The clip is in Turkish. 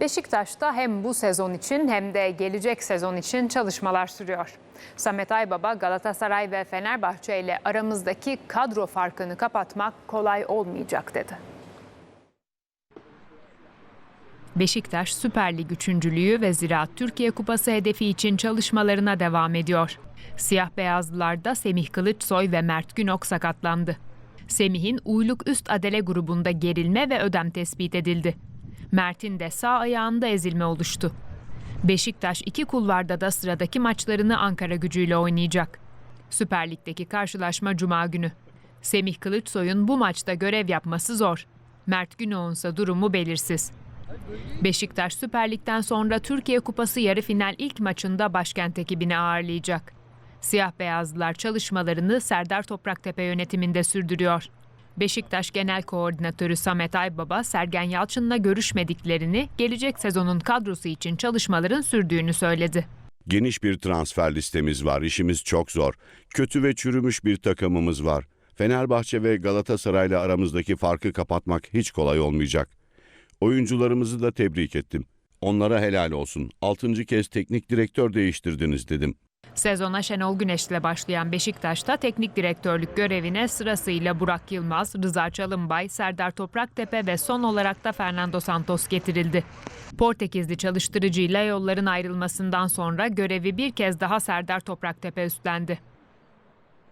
Beşiktaş'ta hem bu sezon için hem de gelecek sezon için çalışmalar sürüyor. Samet Aybaba Galatasaray ve Fenerbahçe ile aramızdaki kadro farkını kapatmak kolay olmayacak dedi. Beşiktaş Süper Lig üçüncülüğü ve Ziraat Türkiye Kupası hedefi için çalışmalarına devam ediyor. Siyah beyazlılarda Semih Kılıçsoy ve Mert Günok sakatlandı. Semih'in uyluk üst adele grubunda gerilme ve ödem tespit edildi. Mert'in de sağ ayağında ezilme oluştu. Beşiktaş iki kulvarda da sıradaki maçlarını Ankara gücüyle oynayacak. Süper Lig'deki karşılaşma Cuma günü. Semih Kılıçsoy'un bu maçta görev yapması zor. Mert Günok'un ise durumu belirsiz. Beşiktaş Süper Lig'den sonra Türkiye Kupası yarı final ilk maçında başkent ekibini ağırlayacak. Siyah beyazlılar çalışmalarını Serdar Topraktepe yönetiminde sürdürüyor. Beşiktaş Genel Koordinatörü Samet Aybaba, Sergen Yalçın'la görüşmediklerini, gelecek sezonun kadrosu için çalışmaların sürdüğünü söyledi. Geniş bir transfer listemiz var. İşimiz çok zor. Kötü ve çürümüş bir takımımız var. Fenerbahçe ve Galatasaray'la aramızdaki farkı kapatmak hiç kolay olmayacak. Oyuncularımızı da tebrik ettim. Onlara helal olsun. Altıncı kez teknik direktör değiştirdiniz dedim. Sezona Şenol Güneş'le başlayan Beşiktaş'ta teknik direktörlük görevine sırasıyla Burak Yılmaz, Rıza Çalınbay, Serdar Topraktepe ve son olarak da Fernando Santos getirildi. Portekizli çalıştırıcıyla yolların ayrılmasından sonra görevi bir kez daha Serdar Topraktepe üstlendi.